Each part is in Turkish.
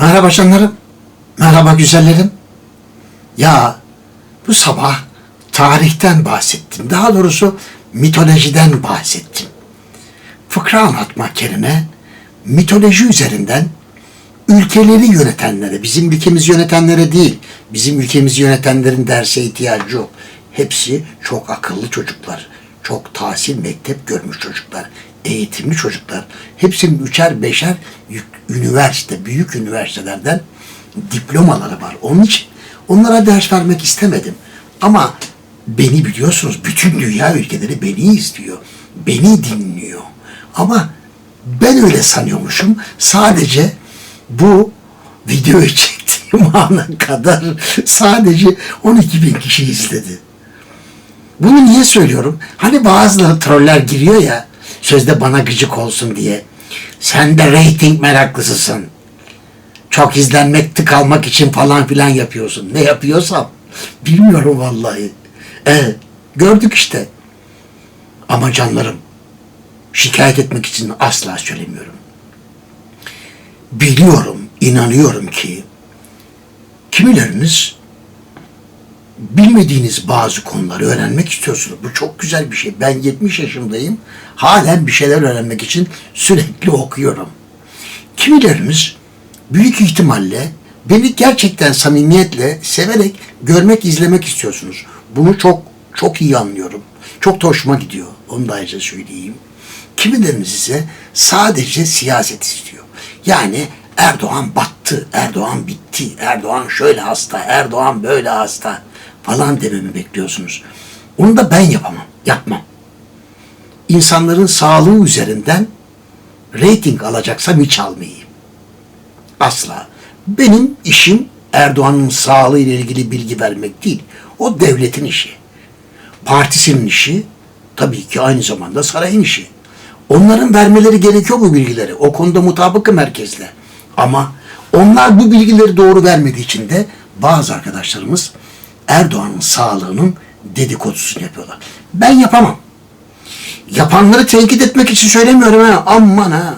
Merhaba canlarım. Merhaba güzellerim. Ya bu sabah tarihten bahsettim. Daha doğrusu mitolojiden bahsettim. Fıkra anlatmak yerine mitoloji üzerinden ülkeleri yönetenlere, bizim ülkemizi yönetenlere değil, bizim ülkemizi yönetenlerin derse ihtiyacı yok. Hepsi çok akıllı çocuklar, çok tahsil mektep görmüş çocuklar, eğitimli çocuklar. Hepsinin üçer beşer üniversite, büyük üniversitelerden diplomaları var. Onun için onlara ders vermek istemedim. Ama beni biliyorsunuz, bütün dünya ülkeleri beni izliyor, beni dinliyor. Ama ben öyle sanıyormuşum. Sadece bu videoyu çektiğim ana kadar sadece 12 bin kişi izledi. Bunu niye söylüyorum? Hani bazıları troller giriyor ya sözde bana gıcık olsun diye. Sen de reyting meraklısısın. Çok izlenmek tık almak için falan filan yapıyorsun. Ne yapıyorsam bilmiyorum vallahi. Evet gördük işte. Ama canlarım şikayet etmek için asla söylemiyorum. Biliyorum, inanıyorum ki kimileriniz bilmediğiniz bazı konuları öğrenmek istiyorsunuz. Bu çok güzel bir şey. Ben 70 yaşındayım. Halen bir şeyler öğrenmek için sürekli okuyorum. Kimileriniz büyük ihtimalle beni gerçekten samimiyetle severek görmek, izlemek istiyorsunuz. Bunu çok çok iyi anlıyorum. Çok da hoşuma gidiyor. Onu da ayrıca söyleyeyim. Kimileriniz ise sadece siyaset istiyor. Yani Erdoğan battı, Erdoğan bitti, Erdoğan şöyle hasta, Erdoğan böyle hasta falan dememi bekliyorsunuz. Onu da ben yapamam, yapmam. İnsanların sağlığı üzerinden reyting alacaksam hiç almayayım. Asla. Benim işim Erdoğan'ın sağlığı ile ilgili bilgi vermek değil. O devletin işi. Partisinin işi tabii ki aynı zamanda sarayın işi. Onların vermeleri gerekiyor bu bilgileri. O konuda mutabıkım herkesle. Ama onlar bu bilgileri doğru vermediği için de bazı arkadaşlarımız Erdoğan'ın sağlığının dedikodusunu yapıyorlar. Ben yapamam. Yapanları tenkit etmek için söylemiyorum ha. Aman ha.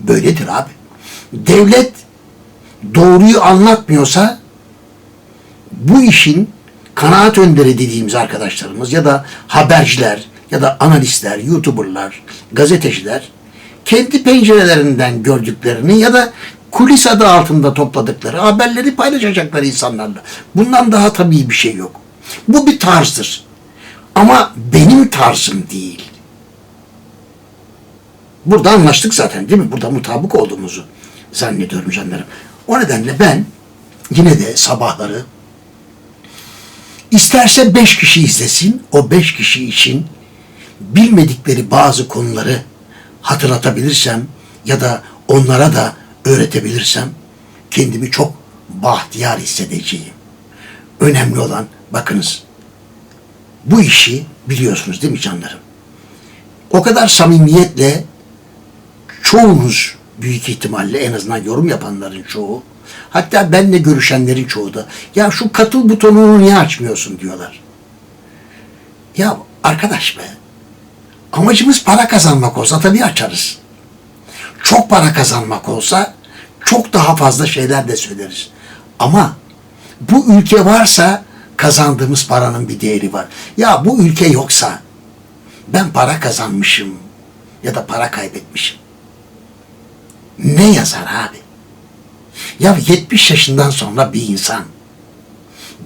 Böyledir abi. Devlet doğruyu anlatmıyorsa bu işin kanaat önderi dediğimiz arkadaşlarımız ya da haberciler ya da analistler, youtuberlar, gazeteciler kendi pencerelerinden gördüklerini ya da kulis adı altında topladıkları haberleri paylaşacaklar insanlarla. Bundan daha tabii bir şey yok. Bu bir tarzdır. Ama benim tarzım değil. Burada anlaştık zaten değil mi? Burada mutabık olduğumuzu zannediyorum canlarım. O nedenle ben yine de sabahları isterse beş kişi izlesin, o beş kişi için bilmedikleri bazı konuları hatırlatabilirsem ya da onlara da öğretebilirsem kendimi çok bahtiyar hissedeceğim. Önemli olan bakınız bu işi biliyorsunuz değil mi canlarım? O kadar samimiyetle çoğunuz büyük ihtimalle en azından yorum yapanların çoğu hatta benle görüşenlerin çoğu da ya şu katıl butonunu niye açmıyorsun diyorlar. Ya arkadaş be amacımız para kazanmak olsa tabii açarız. Çok para kazanmak olsa çok daha fazla şeyler de söyleriz. Ama bu ülke varsa kazandığımız paranın bir değeri var. Ya bu ülke yoksa ben para kazanmışım ya da para kaybetmişim. Ne yazar abi? Ya 70 yaşından sonra bir insan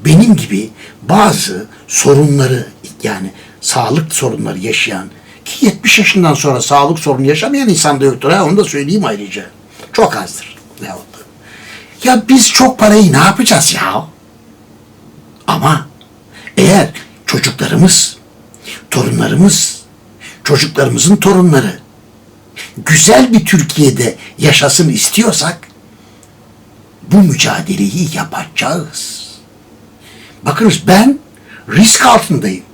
benim gibi bazı sorunları yani sağlık sorunları yaşayan ki 70 yaşından sonra sağlık sorunu yaşamayan insan da yoktur. Ha, onu da söyleyeyim ayrıca. Çok azdır. Ne oldu? Ya biz çok parayı ne yapacağız ya? Ama eğer çocuklarımız, torunlarımız, çocuklarımızın torunları güzel bir Türkiye'de yaşasın istiyorsak bu mücadeleyi yapacağız. Bakınız ben risk altındayım.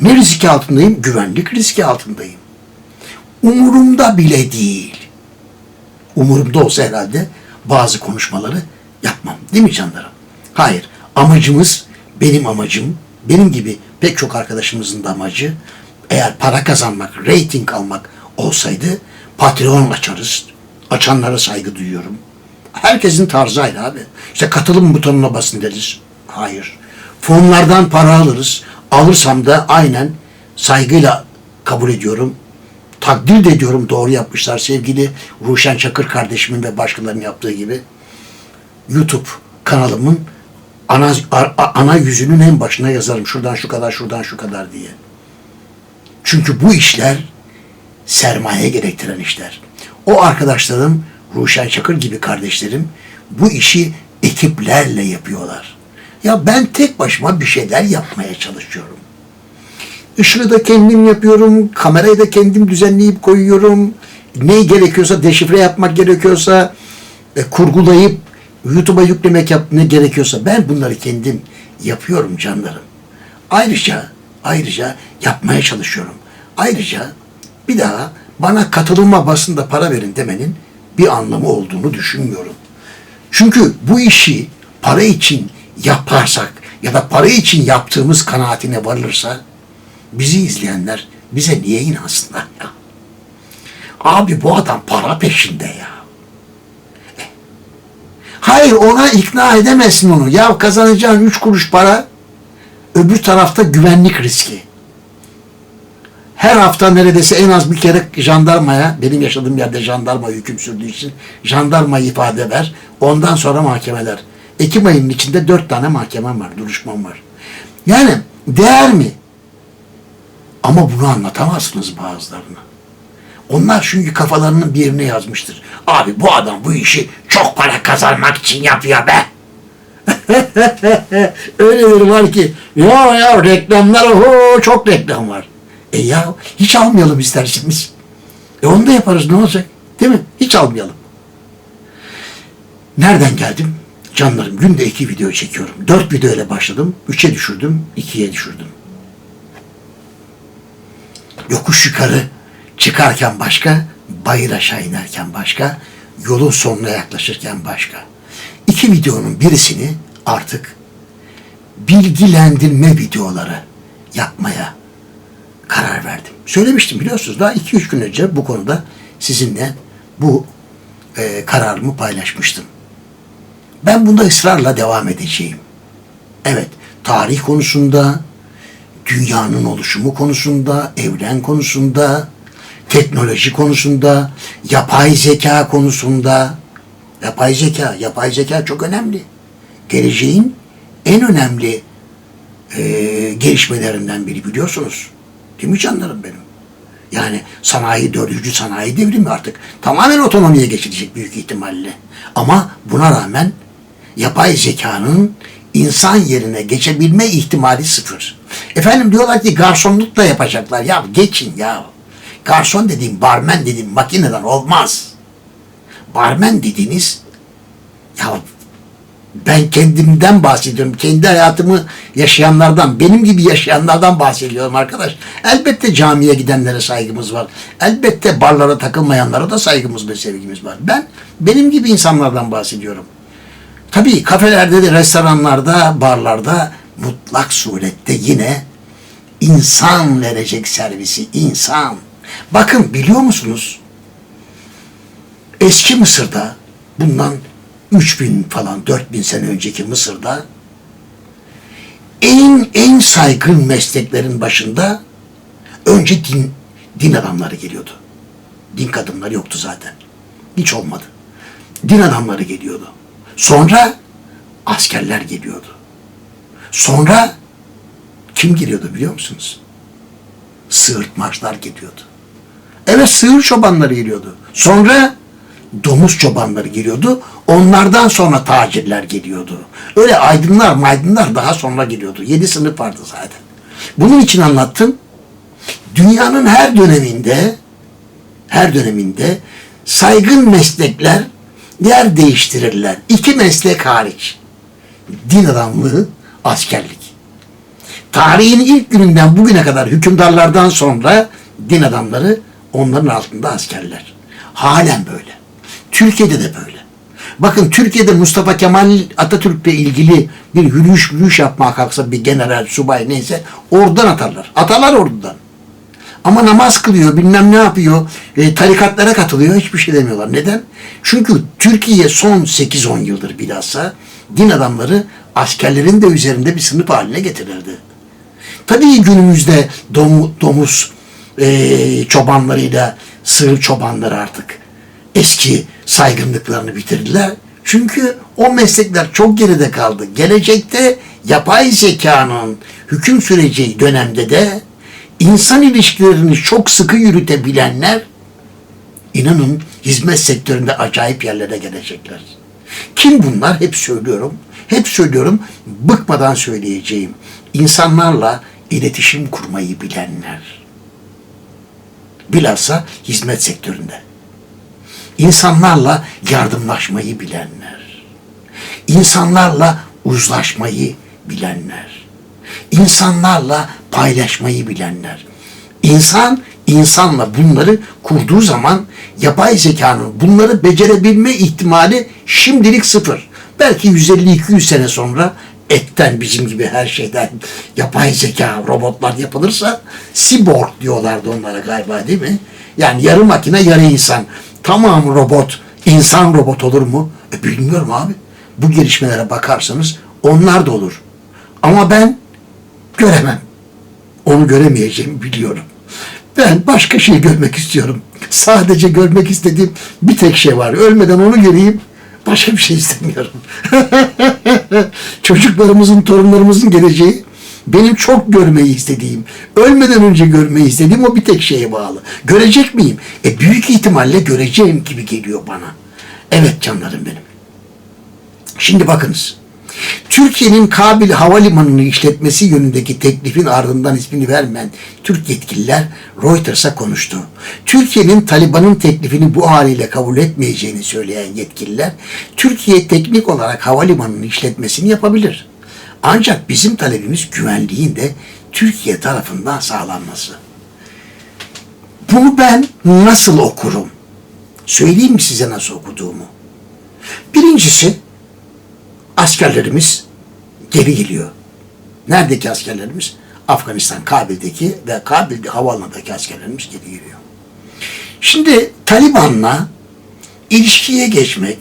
Ne riski altındayım? Güvenlik riski altındayım. Umurumda bile değil. Umurumda olsa herhalde bazı konuşmaları yapmam. Değil mi canlarım? Hayır. Amacımız, benim amacım, benim gibi pek çok arkadaşımızın da amacı eğer para kazanmak, reyting almak olsaydı Patreon açarız. Açanlara saygı duyuyorum. Herkesin tarzı ayrı abi. İşte katılım butonuna basın deriz. Hayır. Fonlardan para alırız. Alırsam da aynen saygıyla kabul ediyorum. Takdir de ediyorum doğru yapmışlar sevgili Ruşen Çakır kardeşimin ve başkalarının yaptığı gibi. YouTube kanalımın ana, ana yüzünün en başına yazarım. Şuradan şu kadar, şuradan şu kadar diye. Çünkü bu işler sermaye gerektiren işler. O arkadaşlarım, Ruşen Çakır gibi kardeşlerim bu işi ekiplerle yapıyorlar. Ya ben tek başıma bir şeyler yapmaya çalışıyorum. Işığı da kendim yapıyorum, kamerayı da kendim düzenleyip koyuyorum. Ne gerekiyorsa, deşifre yapmak gerekiyorsa, e, kurgulayıp YouTube'a yüklemek yap, ne gerekiyorsa ben bunları kendim yapıyorum canlarım. Ayrıca, ayrıca yapmaya çalışıyorum. Ayrıca bir daha bana katılma basında para verin demenin bir anlamı olduğunu düşünmüyorum. Çünkü bu işi para için yaparsak ya da para için yaptığımız kanaatine varılırsa bizi izleyenler bize niye inansınlar ya? Abi bu adam para peşinde ya. E, Hayır ona ikna edemezsin onu. Ya kazanacağın üç kuruş para öbür tarafta güvenlik riski. Her hafta neredeyse en az bir kere jandarmaya, benim yaşadığım yerde jandarma hüküm sürdüğü için jandarma ifade ver. Ondan sonra mahkemeler. Ekim ayının içinde dört tane mahkemem var, duruşmam var. Yani değer mi? Ama bunu anlatamazsınız bazılarına. Onlar çünkü kafalarının bir yerine yazmıştır. Abi bu adam bu işi çok para kazanmak için yapıyor be. Öyleleri var ki ya ya reklamlar oho çok reklam var. E ya hiç almayalım isterseniz. E onu da yaparız ne olacak? Değil mi? Hiç almayalım. Nereden geldim? Canlarım günde iki video çekiyorum. Dört video ile başladım. Üçe düşürdüm. ikiye düşürdüm. Yokuş yukarı çıkarken başka, bayır aşağı inerken başka, yolun sonuna yaklaşırken başka. İki videonun birisini artık bilgilendirme videoları yapmaya karar verdim. Söylemiştim biliyorsunuz daha 2-3 gün önce bu konuda sizinle bu e, kararımı paylaşmıştım. Ben bunda ısrarla devam edeceğim. Evet, tarih konusunda, dünyanın oluşumu konusunda, evren konusunda, teknoloji konusunda, yapay zeka konusunda, yapay zeka, yapay zeka çok önemli. Geleceğin en önemli e, gelişmelerinden biri biliyorsunuz. Değil mi canlarım benim? Yani sanayi, dördüncü sanayi devrimi artık tamamen otonomiye geçilecek büyük ihtimalle. Ama buna rağmen yapay zekanın insan yerine geçebilme ihtimali sıfır. Efendim diyorlar ki garsonluk da yapacaklar. Ya geçin ya. Garson dediğim, barmen dediğim makineden olmaz. Barmen dediğiniz ya ben kendimden bahsediyorum. Kendi hayatımı yaşayanlardan, benim gibi yaşayanlardan bahsediyorum arkadaş. Elbette camiye gidenlere saygımız var. Elbette barlara takılmayanlara da saygımız ve sevgimiz var. Ben benim gibi insanlardan bahsediyorum. Tabii kafelerde de, restoranlarda, barlarda mutlak surette yine insan verecek servisi, insan. Bakın biliyor musunuz? Eski Mısır'da bundan 3000 falan 4000 sene önceki Mısır'da en en saygın mesleklerin başında önce din din adamları geliyordu. Din kadınları yoktu zaten. Hiç olmadı. Din adamları geliyordu. Sonra askerler geliyordu. Sonra kim geliyordu biliyor musunuz? Sığırtmaçlar geliyordu. Evet sığır çobanları geliyordu. Sonra domuz çobanları geliyordu. Onlardan sonra tacirler geliyordu. Öyle aydınlar maydınlar daha sonra geliyordu. Yedi sınıf vardı zaten. Bunun için anlattım. Dünyanın her döneminde her döneminde saygın meslekler yer değiştirirler. İki meslek hariç. Din adamlığı, askerlik. Tarihin ilk gününden bugüne kadar hükümdarlardan sonra din adamları onların altında askerler. Halen böyle. Türkiye'de de böyle. Bakın Türkiye'de Mustafa Kemal Atatürk'le ilgili bir yürüyüş yürüyüş yapmaya kalksa bir general, subay neyse oradan atarlar. Atarlar oradan. Ama namaz kılıyor, bilmem ne yapıyor, e, tarikatlara katılıyor, hiçbir şey demiyorlar. Neden? Çünkü Türkiye son 8-10 yıldır bilhassa din adamları askerlerin de üzerinde bir sınıf haline getirirdi. Tabii günümüzde domu, domuz e, çobanlarıyla sığır çobanları artık eski saygınlıklarını bitirdiler. Çünkü o meslekler çok geride kaldı. Gelecekte yapay zekanın hüküm süreceği dönemde de insan ilişkilerini çok sıkı yürütebilenler inanın hizmet sektöründe acayip yerlere gelecekler. Kim bunlar? Hep söylüyorum. Hep söylüyorum. Bıkmadan söyleyeceğim. İnsanlarla iletişim kurmayı bilenler. Bilhassa hizmet sektöründe. İnsanlarla yardımlaşmayı bilenler. İnsanlarla uzlaşmayı bilenler. İnsanlarla paylaşmayı bilenler. İnsan insanla bunları kurduğu zaman yapay zekanın bunları becerebilme ihtimali şimdilik sıfır. Belki 150-200 sene sonra etten bizim gibi her şeyden yapay zeka robotlar yapılırsa cyborg diyorlardı onlara galiba değil mi? Yani yarı makine yarı insan. Tamam robot, insan robot olur mu? E bilmiyorum abi. Bu gelişmelere bakarsanız onlar da olur. Ama ben göremem. Onu göremeyeceğimi biliyorum. Ben başka şey görmek istiyorum. Sadece görmek istediğim bir tek şey var. Ölmeden onu göreyim. Başka bir şey istemiyorum. Çocuklarımızın, torunlarımızın geleceği benim çok görmeyi istediğim, ölmeden önce görmeyi istediğim o bir tek şeye bağlı. Görecek miyim? E büyük ihtimalle göreceğim gibi geliyor bana. Evet canlarım benim. Şimdi bakınız. Türkiye'nin Kabil Havalimanı'nı işletmesi yönündeki teklifin ardından ismini vermeyen Türk yetkililer Reuters'a konuştu. Türkiye'nin Taliban'ın teklifini bu haliyle kabul etmeyeceğini söyleyen yetkililer, Türkiye teknik olarak havalimanının işletmesini yapabilir. Ancak bizim talebimiz güvenliğin de Türkiye tarafından sağlanması. Bunu ben nasıl okurum? Söyleyeyim mi size nasıl okuduğumu? Birincisi, askerlerimiz geri geliyor. Neredeki askerlerimiz? Afganistan, Kabil'deki ve Kabil havaalanındaki askerlerimiz geri geliyor. Şimdi Taliban'la ilişkiye geçmek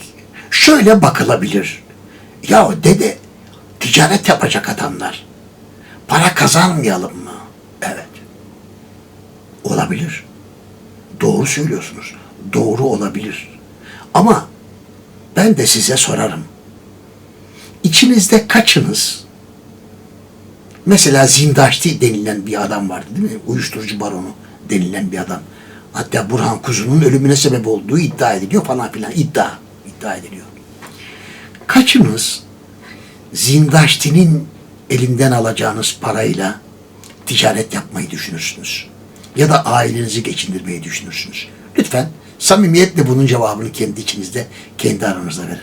şöyle bakılabilir. Ya dede ticaret yapacak adamlar. Para kazanmayalım mı? Evet. Olabilir. Doğru söylüyorsunuz. Doğru olabilir. Ama ben de size sorarım. İçinizde kaçınız mesela Zindaşti denilen bir adam vardı değil mi? Uyuşturucu baronu denilen bir adam. Hatta Burhan Kuzu'nun ölümüne sebep olduğu iddia ediliyor falan filan. iddia iddia ediliyor. Kaçınız Zindaşti'nin elinden alacağınız parayla ticaret yapmayı düşünürsünüz? Ya da ailenizi geçindirmeyi düşünürsünüz? Lütfen samimiyetle bunun cevabını kendi içinizde, kendi aranızda verin.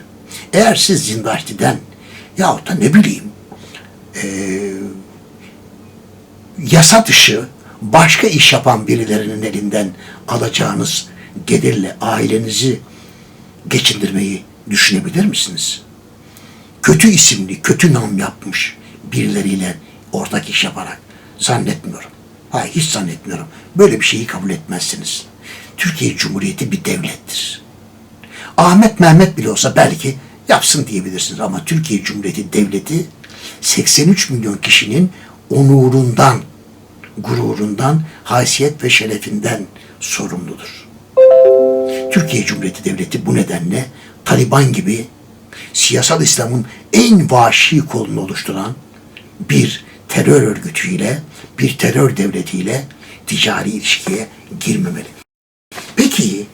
Eğer siz Zindaşti'den yahut da ne bileyim eee yasa dışı başka iş yapan birilerinin elinden alacağınız gelirle ailenizi geçindirmeyi düşünebilir misiniz? Kötü isimli, kötü nam yapmış birileriyle ortak iş yaparak zannetmiyorum. Hayır hiç zannetmiyorum. Böyle bir şeyi kabul etmezsiniz. Türkiye Cumhuriyeti bir devlettir. Ahmet Mehmet bile olsa belki yapsın diyebilirsiniz ama Türkiye Cumhuriyeti devleti 83 milyon kişinin onurundan, gururundan, haysiyet ve şerefinden sorumludur. Türkiye Cumhuriyeti Devleti bu nedenle Taliban gibi siyasal İslam'ın en vahşi kolunu oluşturan bir terör örgütüyle, bir terör devletiyle ticari ilişkiye girmemeli. Peki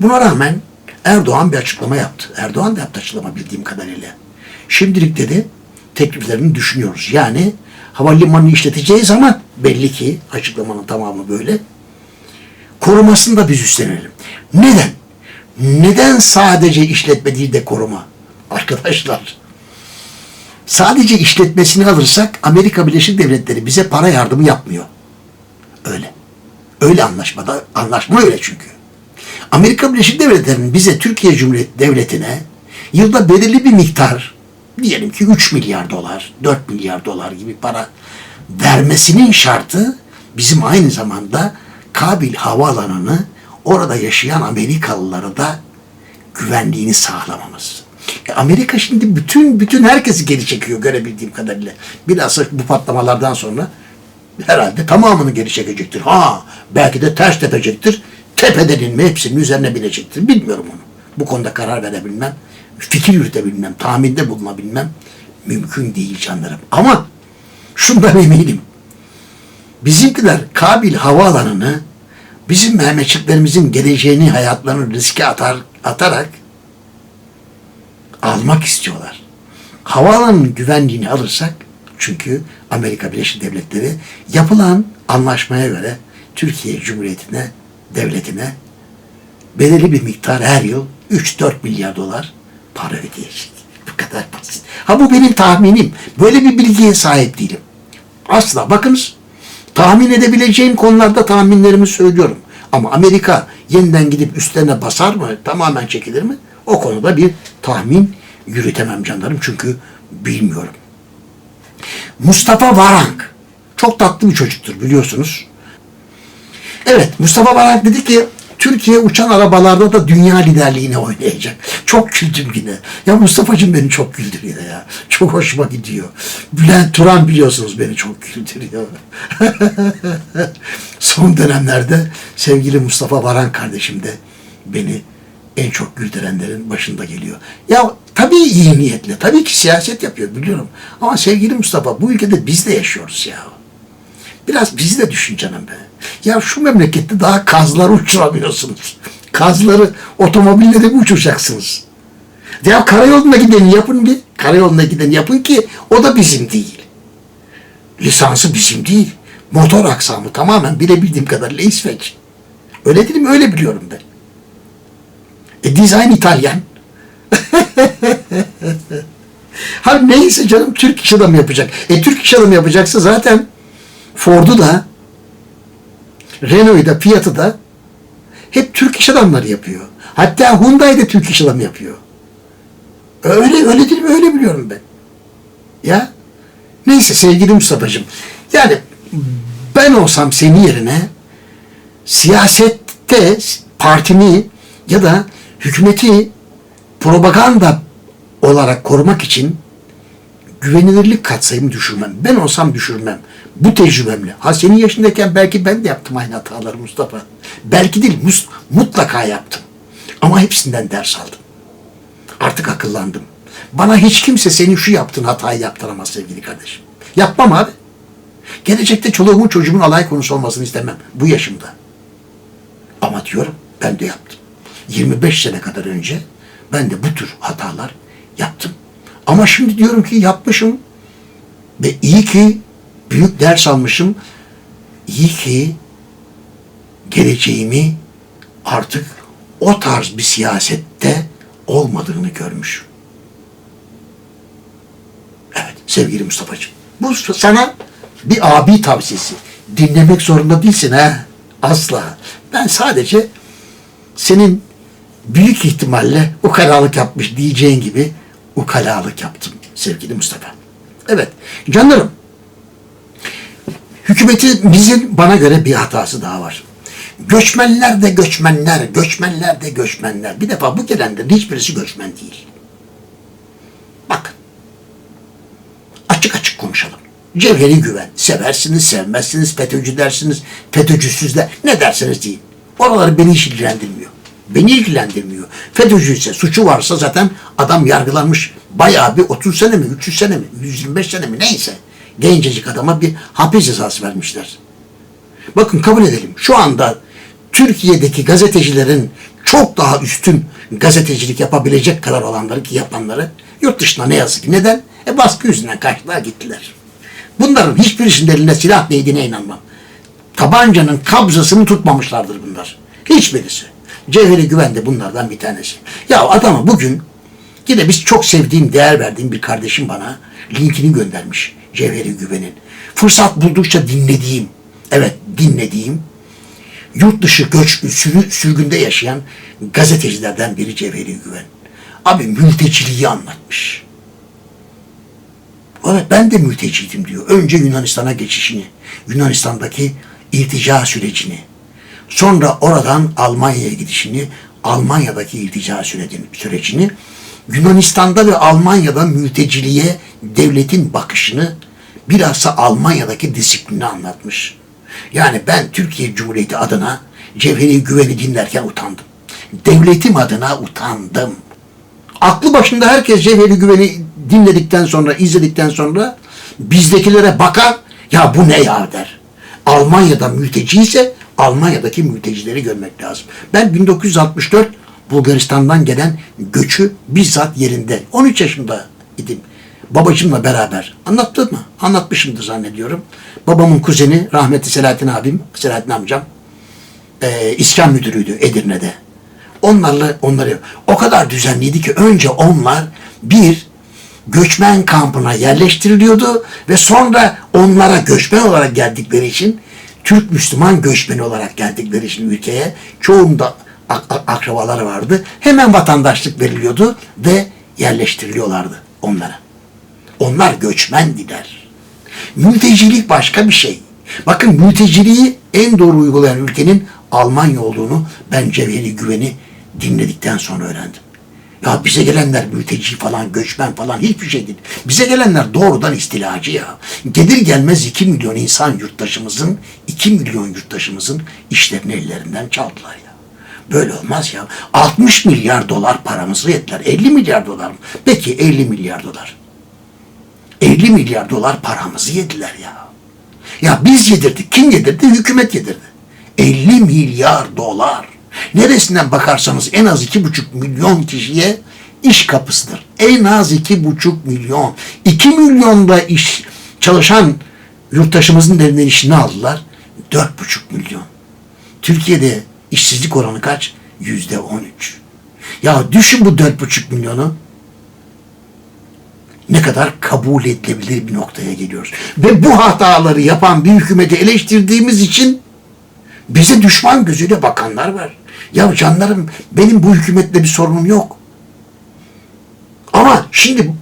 buna rağmen Erdoğan bir açıklama yaptı. Erdoğan da yaptı açıklama bildiğim kadarıyla. Şimdilik dedi tekliflerini düşünüyoruz. Yani havalimanını işleteceğiz ama belli ki açıklamanın tamamı böyle. Korumasını da biz üstlenelim. Neden? Neden sadece işletme değil de koruma? Arkadaşlar sadece işletmesini alırsak Amerika Birleşik Devletleri bize para yardımı yapmıyor. Öyle. Öyle anlaşmada, anlaşma öyle çünkü. Amerika Birleşik Devletleri'nin bize Türkiye Cumhuriyeti Devleti'ne yılda belirli bir miktar diyelim ki 3 milyar dolar, 4 milyar dolar gibi para vermesinin şartı bizim aynı zamanda Kabil havaalanını orada yaşayan Amerikalılara da güvenliğini sağlamamız. E, Amerika şimdi bütün bütün herkesi geri çekiyor görebildiğim kadarıyla. Bilhassa bu patlamalardan sonra herhalde tamamını geri çekecektir. Ha belki de ters tepecektir. Tepeden inme hepsinin üzerine binecektir. Bilmiyorum onu. Bu konuda karar verebilmem, fikir yürütebilmem, tahminde bulunabilmem mümkün değil canlarım. Ama şundan eminim. Bizimkiler Kabil havaalanını bizim Mehmetçiklerimizin geleceğini, hayatlarını riske atar, atarak almak istiyorlar. Havaalanının güvenliğini alırsak çünkü Amerika Birleşik Devletleri yapılan anlaşmaya göre Türkiye Cumhuriyeti'ne, devletine belirli bir miktar her yıl 3-4 milyar dolar para ödeyecek. Bu kadar basit. Ha bu benim tahminim. Böyle bir bilgiye sahip değilim. Asla. Bakınız tahmin edebileceğim konularda tahminlerimi söylüyorum. Ama Amerika yeniden gidip üstlerine basar mı? Tamamen çekilir mi? O konuda bir tahmin yürütemem canlarım. Çünkü bilmiyorum. Mustafa Varank. Çok tatlı bir çocuktur biliyorsunuz. Evet Mustafa Varank dedi ki Türkiye uçan arabalarda da dünya liderliğine oynayacak. Çok güldüm yine. Ya Mustafa'cığım beni çok güldürüyor ya. Çok hoşuma gidiyor. Bülent Turan biliyorsunuz beni çok güldürüyor. Son dönemlerde sevgili Mustafa Varan kardeşim de beni en çok güldürenlerin başında geliyor. Ya tabii iyi niyetle, tabii ki siyaset yapıyor biliyorum. Ama sevgili Mustafa bu ülkede biz de yaşıyoruz ya. Biraz bizi de düşün canım be. Ya şu memlekette daha kazları uçuramıyorsunuz. Kazları otomobille de mi uçuracaksınız? Ya karayoluna gideni yapın bir. Karayoluna gideni yapın ki o da bizim değil. Lisansı bizim değil. Motor aksamı tamamen bilebildiğim kadarıyla İsveç. Öyle dedim öyle biliyorum ben. E dizayn İtalyan. ha neyse canım Türk iş adamı yapacak. E Türk iş adamı yapacaksa zaten Ford'u da Renault'u da Fiat'ı da hep Türk iş adamları yapıyor. Hatta Hyundai de Türk iş adamı yapıyor. Öyle öyle değil mi? Öyle biliyorum ben. Ya neyse sevgili Mustafa'cığım. Yani ben olsam senin yerine siyasette partimi ya da hükümeti propaganda olarak korumak için güvenilirlik katsayımı düşürmem. Ben olsam düşürmem. Bu tecrübemle. Ha senin yaşındayken belki ben de yaptım aynı hataları Mustafa. Belki değil, mutlaka yaptım. Ama hepsinden ders aldım. Artık akıllandım. Bana hiç kimse senin şu yaptığın hatayı yaptıramaz sevgili kardeşim. Yapmam abi. Gelecekte çoluğumun çocuğumun alay konusu olmasını istemem. Bu yaşımda. Ama diyorum ben de yaptım. 25 sene kadar önce ben de bu tür hatalar yaptım. Ama şimdi diyorum ki yapmışım ve iyi ki büyük ders almışım. İyi ki geleceğimi artık o tarz bir siyasette olmadığını görmüşüm. Evet sevgili Mustafa'cığım. Bu sana bir abi tavsiyesi. Dinlemek zorunda değilsin ha. Asla. Ben sadece senin büyük ihtimalle ukalalık yapmış diyeceğin gibi ukalalık yaptım sevgili Mustafa. Evet canlarım hükümetimizin bana göre bir hatası daha var. Göçmenler de göçmenler, göçmenler de göçmenler. Bir defa bu gelenlerin hiçbirisi göçmen değil. Bak, açık açık konuşalım. Cevheri güven. Seversiniz, sevmezsiniz, FETÖ'cü dersiniz, FETÖ'cüsüz de ne derseniz deyin. Oraları beni hiç ilgilendirmiyor. Beni ilgilendirmiyor. FETÖ'cü ise suçu varsa zaten adam yargılanmış. Bayağı bir 30 sene mi, 300 sene mi, 125 sene mi neyse. Gencecik adama bir hapis cezası vermişler. Bakın kabul edelim. Şu anda Türkiye'deki gazetecilerin çok daha üstün gazetecilik yapabilecek kadar olanları ki yapanları yurt dışına ne yazık ki. Neden? E baskı yüzünden kaçtılar gittiler. Bunların hiçbirisinin elinde silah değdiğine inanmam. Tabancanın kabzasını tutmamışlardır bunlar. Hiçbirisi. Cevheri Güven de bunlardan bir tanesi. Ya adamı bugün yine biz çok sevdiğim, değer verdiğim bir kardeşim bana linkini göndermiş Cevheri Güven'in. Fırsat buldukça dinlediğim, evet dinlediğim yurt dışı göç sürgünde yaşayan gazetecilerden biri Cevheri Güven. Abi mülteciliği anlatmış. Evet ben de mülteciydim diyor. Önce Yunanistan'a geçişini, Yunanistan'daki iltica sürecini. Sonra oradan Almanya'ya gidişini, Almanya'daki iltica sürecini, Yunanistan'da ve Almanya'da mülteciliğe devletin bakışını bilhassa Almanya'daki disiplini anlatmış. Yani ben Türkiye Cumhuriyeti adına Cevheri Güven'i dinlerken utandım. Devletim adına utandım. Aklı başında herkes Cevheri Güven'i dinledikten sonra, izledikten sonra bizdekilere bakar, ya bu ne ya der. Almanya'da mülteci ise Almanya'daki mültecileri görmek lazım. Ben 1964 Bulgaristan'dan gelen göçü bizzat yerinde 13 yaşında idim. Babacımla beraber. Anlattım mı? Anlatmışımdır zannediyorum. Babamın kuzeni rahmetli Selahattin abim, Selahattin amcam e, iskan müdürüydü Edirne'de. Onlarla onları o kadar düzenliydi ki önce onlar bir göçmen kampına yerleştiriliyordu ve sonra onlara göçmen olarak geldikleri için Türk Müslüman göçmeni olarak geldikleri için ülkeye çoğunda ak- ak- akrabaları vardı. Hemen vatandaşlık veriliyordu ve yerleştiriliyorlardı onlara. Onlar göçmendiler. Mültecilik başka bir şey. Bakın mülteciliği en doğru uygulayan ülkenin Almanya olduğunu ben Cevheri Güven'i dinledikten sonra öğrendim. Ya bize gelenler mülteci falan, göçmen falan hiçbir şey değil. Bize gelenler doğrudan istilacı ya. Gelir gelmez 2 milyon insan yurttaşımızın, 2 milyon yurttaşımızın işlerini ellerinden çaldılar ya. Böyle olmaz ya. 60 milyar dolar paramızı yediler. 50 milyar dolar mı? Peki 50 milyar dolar. 50 milyar dolar paramızı yediler ya. Ya biz yedirdik. Kim yedirdi? Hükümet yedirdi. 50 milyar dolar. Neresinden bakarsanız en az 2,5 milyon kişiye iş kapısıdır. En az 2,5 milyon. 2 milyonda iş çalışan yurttaşımızın elinden işini aldılar. 4,5 milyon. Türkiye'de işsizlik oranı kaç? Yüzde 13. Ya düşün bu 4,5 milyonu ne kadar kabul edilebilir bir noktaya geliyoruz. Ve bu hataları yapan bir hükümeti eleştirdiğimiz için bize düşman gözüyle bakanlar var. Ya canlarım benim bu hükümetle bir sorunum yok. Ama şimdi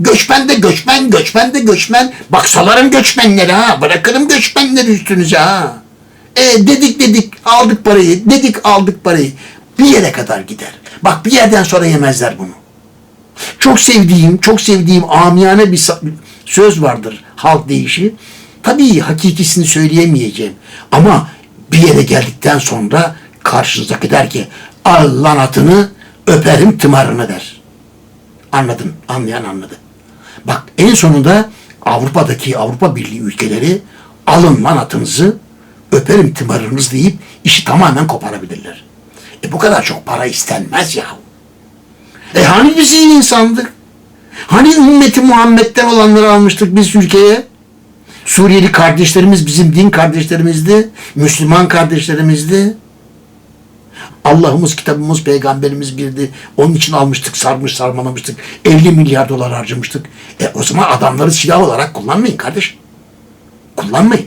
göçmen de göçmen, göçmen de göçmen. Baksaların göçmenleri ha. Bırakırım göçmenleri üstünüze ha. E dedik dedik aldık parayı, dedik aldık parayı. Bir yere kadar gider. Bak bir yerden sonra yemezler bunu. Çok sevdiğim, çok sevdiğim amiyane bir söz vardır halk deyişi. Tabii hakikisini söyleyemeyeceğim. Ama bir yere geldikten sonra karşınızdaki der ki al lan atını öperim tımarını der. Anladın, anlayan anladı. Bak en sonunda Avrupa'daki Avrupa Birliği ülkeleri alın lan atınızı öperim tımarınız deyip işi tamamen koparabilirler. E bu kadar çok para istenmez yahu. E hani biz iyi insandık? Hani ümmeti Muhammed'den olanları almıştık biz ülkeye? Suriyeli kardeşlerimiz bizim din kardeşlerimizdi. Müslüman kardeşlerimizdi. Allah'ımız, kitabımız, peygamberimiz birdi. Onun için almıştık, sarmış, sarmalamıştık. 50 milyar dolar harcamıştık. E o zaman adamları silah olarak kullanmayın kardeşim. Kullanmayın.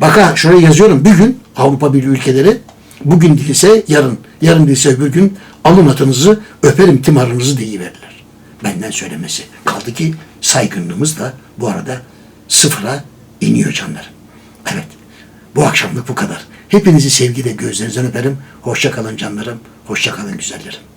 Bakın şuraya yazıyorum. Bir gün Avrupa Birliği ülkeleri bugün değilse yarın, yarın değilse öbür gün alın atınızı öperim timarınızı deyiverirler. Benden söylemesi. Kaldı ki saygınlığımız da bu arada sıfıra iniyor canlarım. Evet. Bu akşamlık bu kadar. Hepinizi sevgiyle gözlerinizden öperim. Hoşça kalın canlarım. Hoşça kalın güzellerim.